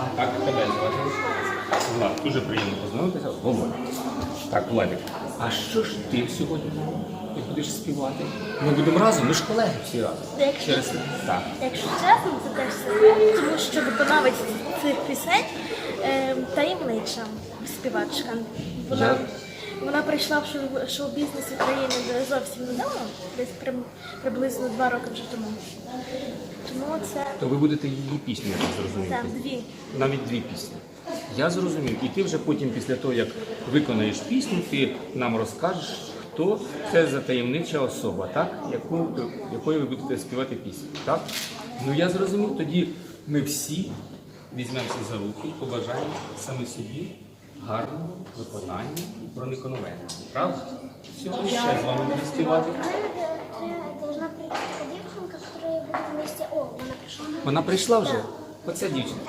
А так тебе звати? Влад, дуже приємно познайомитися. Володя. Так, Владик, а що ж ти сьогодні ти будеш співати? Ми будемо разом, ми ж колеги всі разом. Якщо- Через так. Якщо чесно, це теж секрет, тому що виконавець цих пісень е, таємнича співачка. Вона, вона прийшла в шоу- шоу-бізнес України зовсім недавно, десь при- приблизно два роки вже тому. Тому це То ви будете її пісню, я так зрозумів. так, дві. Навіть дві пісні. Я зрозумів. І ти вже потім, після того, як виконаєш пісню, ти нам розкажеш, хто це за таємнича особа, так? Яку, якою ви будете співати пісню. Так? Ну я зрозумів, тоді ми всі візьмемося за руки і побажаємо саме собі гарного виконання і проникновення. Правда? Все, ще з вами буде співати. О, вона прийшла. Вона прийшла вже? Оця дівчина.